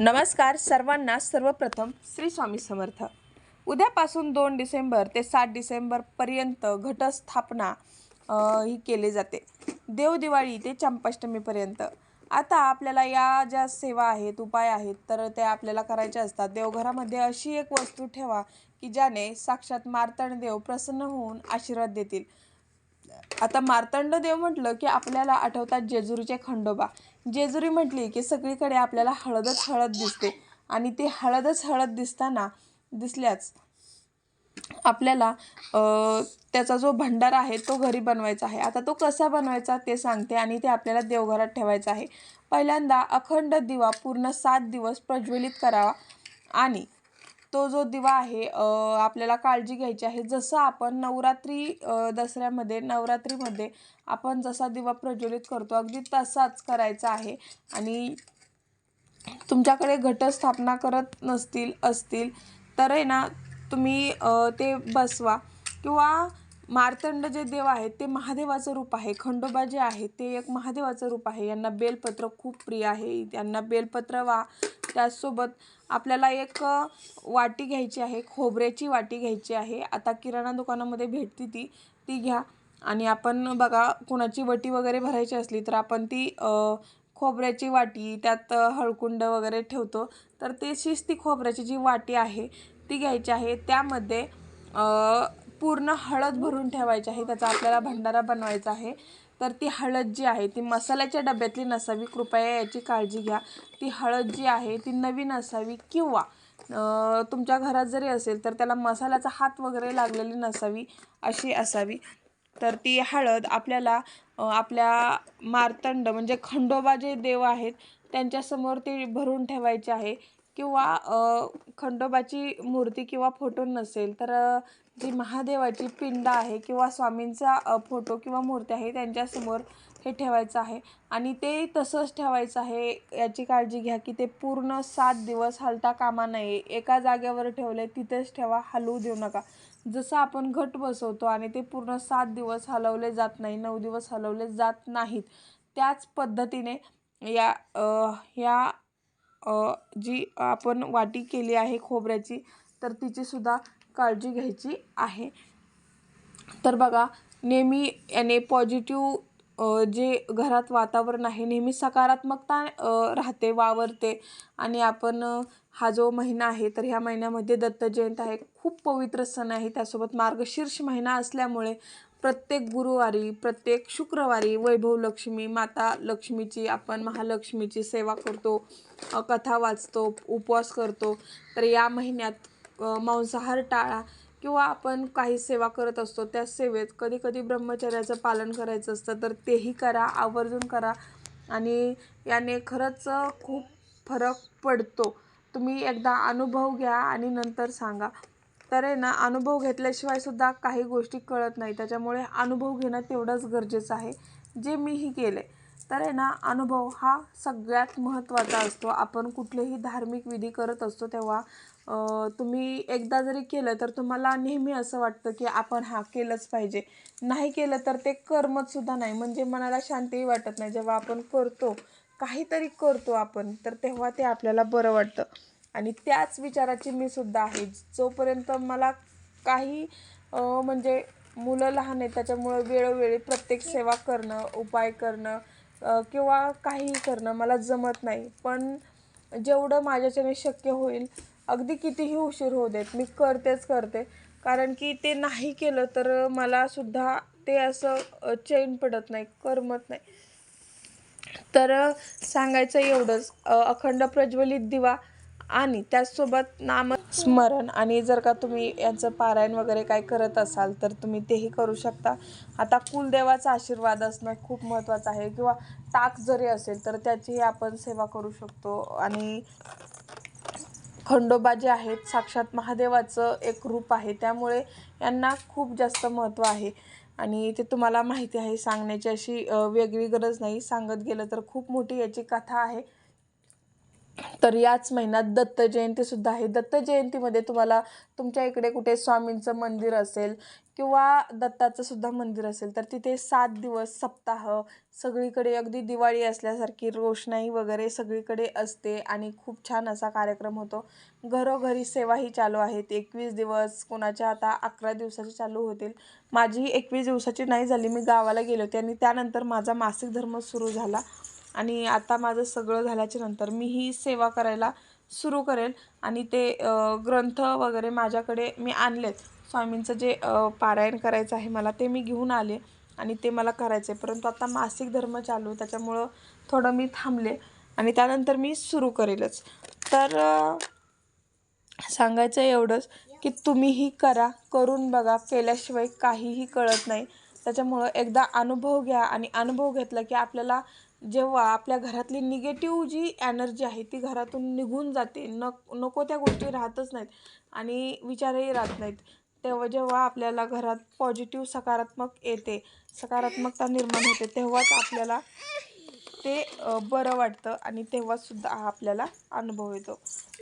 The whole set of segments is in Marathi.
नमस्कार सर्वांना सर्वप्रथम श्री स्वामी समर्थ. उद्यापासून दोन डिसेंबर ते सात डिसेंबरपर्यंत घटस्थापना ही केली जाते. देवदिवाळी ते चंपाष्टमीपर्यंत आता आपल्याला या ज्या सेवा आहेत उपाय आहेत तर त्या आपल्याला करायच्या असतात. देवघरामध्ये अशी एक वस्तू ठेवा की ज्याने साक्षात मार्तंड देव प्रसन्न होऊन आशीर्वाद देतील. आता मार्तंड देव म्हटलं की आपल्याला आठवतात जेजुरीचे खंडोबा. जेजुरी म्हटली की सगळीकडे आपल्याला हळदच हळद दिसते. आणि ते हळदच हळद दिसताना दिसल्याच आपल्याला त्याचा जो भंडार आहे तो घरी बनवायचा आहे. आता तो कसा बनवायचा ते सांगते आणि ते आपल्याला देवघरात ठेवायचा आहे. पहिल्यांदा अखंड दिवा पूर्ण सात दिवस प्रज्वलित करावा आणि तो जो दिवा आहे आपल्याला काळजी घ्यायची आहे जसं आपण नवरात्री दसऱ्यामध्ये नवरात्रीमध्ये आपण जसा दिवा प्रज्वलित करतो अगदी तसाच करायचा आहे. आणि तुमच्याकडे घटस्थापना करत नसतील असतील तर आहे ना तुम्ही ते बसवा. किंवा मार्तंड जे देव आहेत ते महादेवाचं रूप आहे. खंडोबा जे आहे ते एक महादेवाचं रूप आहे. यांना बेलपत्र खूप प्रिय आहे. यांना बेलपत्र वा त्याचसोबत आपल्याला एक वाटी घ्यायची आहे खोबऱ्याची वाटी घ्यायची आहे. आता किराणा दुकानामध्ये भेटते ती ती घ्या. आणि आपण बघा कुणाची वटी वगैरे भरायची असली तर आपण ती खोबऱ्याची वाटी त्यात हळकुंड वगैरे ठेवतो. तर तशीच ती खोबऱ्याची जी वाटी आहे ती घ्यायची आहे. त्यामध्ये पूर्ण हळद भरून ठेवायची आहे त्याचा आपल्याला भंडारा बनवायचा आहे. तर ती हळद जी आहे ती मसाल्याच्या डब्यातली नसावी कृपया याची काळजी घ्या. ती हळद जी आहे ती नवीन असावी किंवा तुमच्या घरात जरी असेल तर त्याला मसाल्याचा हात वगैरे लागलेली नसावी अशी असावी. तर ती हळद आपल्याला आपल्या मार्तंड म्हणजे खंडोबा जे देव आहेत त्यांच्यासमोर ती भरून ठेवायची आहे. किंवा खंडोबाची मूर्ती किंवा फोटो नसेल तर जी महादेवाची पिंड आहे किंवा स्वामींचा फोटो किंवा मूर्ती आहे त्यांच्यासमोर हे ठेवायचं आहे. आणि ते तसंच ठेवायचं आहे याची काळजी घ्या की ते पूर्ण सात दिवस हलता कामा नये. एका जागेवर ठेवले तिथेच ठेवा हलवू देऊ नका. जसं आपण घट बसवतो आणि ते पूर्ण सात दिवस हलवले जात नाही नऊ दिवस हलवले जात नाहीत त्याच पद्धतीने या या जी आपण वाटी केली आहे खोबऱ्याची तर तिचीसुद्धा काळजी घ्यायची आहे. तर बघा नेहमी याने पॉझिटिव्ह जे घरात वातावरण आहे नेहमी सकारात्मकता राहते वावरते. आणि आपण हा जो महिना आहे तर ह्या महिन्यामध्ये दत्त जयंती आहे खूप पवित्र सण आहे. त्यासोबत मार्गशीर्ष महिना असल्यामुळे प्रत्येक गुरुवारी प्रत्येक शुक्रवारी वैभव लक्ष्मी माता लक्ष्मीची आपण महालक्ष्मीची सेवा करतो कथा वाचतो उपवास करतो. तर या महिन्यात मांसाहार टाळा किंवा आपण काही सेवा करत असतो त्या सेवेत कधी कधी ब्रह्मचर्याचं पालन करायचं असतं तर तेही करा आवर्जून करा. आणि याने खरंच खूप फरक पडतो. तुम्ही एकदा अनुभव घ्या आणि नंतर सांगा. तर आहे ना अनुभव घेतल्याशिवाय सुद्धा काही गोष्टी कळत नाही. त्याच्यामुळे अनुभव घेणं तेवढंच गरजेचं आहे. जे मीही केलं आहे तर आहे ना अनुभव हा सगळ्यात महत्त्वाचा असतो. आपण कुठलेही धार्मिक विधी करत असतो तेव्हा तुम्ही एकदा जरी केलं तर तुम्हाला नेहमी असं वाटतं की आपण हा केलंच पाहिजे. नाही केलं तर ते कर्मतसुद्धा नाही. म्हणजे मनाला शांतीही वाटत नाही. जेव्हा आपण करतो काहीतरी करतो आपण तर तेव्हा ते आपल्याला बरं वाटतं. आणि त्याच विचाराची मी सुद्धा आहे. जोपर्यंत मला काही म्हणजे मुलं लहान आहेत त्याच्यामुळं वेळोवेळी प्रत्येक सेवा करणं उपाय करणं किंवा काहीही करणं मला जमत नाही. पण जेवढं माझ्याच्याने शक्य होईल अगदी कितीही उशीर होऊ देत मी करतेच करते. कारण की ते नाही केलं तर मला सुद्धा ते असं चैन पडत नाही करमत नाही. तर सांगायचं एवढंच. अखंड प्रज्वलित दिवा आणि त्याचसोबत नामस्मरण आणि जर का तुम्ही यांचं पारायण वगैरे काय करत असाल तर तुम्ही तेही करू शकता. आता कुलदेवाचा आशीर्वाद असणं खूप महत्त्वाचं आहे किंवा ताक जरी असेल तर त्याचीही आपण सेवा करू शकतो. आणि खंडोबा जे आहेत साक्षात महादेवाचं एक रूप आहे. त्यामुळे यांना खूप जास्त महत्त्व आहे. आणि ते तुम्हाला माहिती आहे सांगण्याची अशी वेगळी गरज नाही. सांगत गेलं तर खूप मोठी याची कथा आहे. तर याच महिन्यात दत्त जयंतीसुद्धा आहे. दत्त जयंतीमध्ये तुम्हाला तुमच्या इकडे कुठे स्वामींचं मंदिर असेल किंवा दत्ताचं सुद्धा मंदिर असेल तर तिथे सात दिवस सप्ताह सगळीकडे अगदी दिवाळी असल्यासारखी रोषणाई वगैरे सगळीकडे असते आणि खूप छान असा कार्यक्रम होतो. घरोघरी सेवाही चालू आहेत. एकवीस दिवस कोणाच्या आता अकरा दिवसाची चालू होतील. माझी एकवीस दिवसाची नाही झाली. मी गावाला गेले होते आणि त्यानंतर माझा मासिक धर्म सुरू झाला. आणि आता माझं सगळं झाल्याच्यानंतर मी ही सेवा करायला सुरू करेल. आणि ते ग्रंथ वगैरे माझ्याकडे मी आणलेत. स्वामींचं जे पारायण करायचं आहे मला ते मी घेऊन आले आणि ते मला करायचं आहे परंतु आता मासिक धर्म चालू त्याच्यामुळं थोडं मी थांबले आणि त्यानंतर मी सुरू करेलच. तर सांगायचं एवढंच की तुम्हीही करा करून बघा. केल्याशिवाय काहीही कळत नाही. त्याच्यामुळं एकदा अनुभव घ्या आणि अनुभव घेतला की आपल्याला जेव्हा आपल्या घरातली निगेटिव्ह जी एनर्जी आहे ती घरातून निघून जाते. न नको त्या गोष्टी राहतच नाहीत आणि विचारही राहत नाहीत. तेव्हा जेव्हा आपल्याला घरात पॉझिटिव्ह सकारात्मक येते सकारात्मकता निर्माण होते तेव्हाच आपल्याला ते बरं वाटतं आणि तेव्हाच सुद्धा हा आपल्याला अनुभव येतो.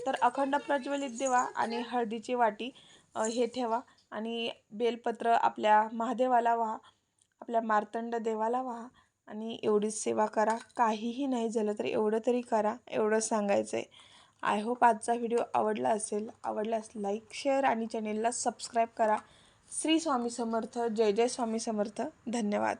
तर अखंड प्रज्वलित देवा आणि हळदीची वाटी हे ठेवा आणि बेलपत्र आपल्या महादेवाला व्हा आपल्या मार्तंड देवाला व्हा. आणि एवढीच सेवा करा. काहीही नाही झालं तर एवढं तरी करा. एवढं सांगायचं आहे आय होप आजचा व्हिडिओ आवडला असेल. आवडल्यास लाईक शेअर आणि चॅनेलला सबस्क्राईब करा. श्री स्वामी समर्थ. जय जय स्वामी समर्थ. धन्यवाद.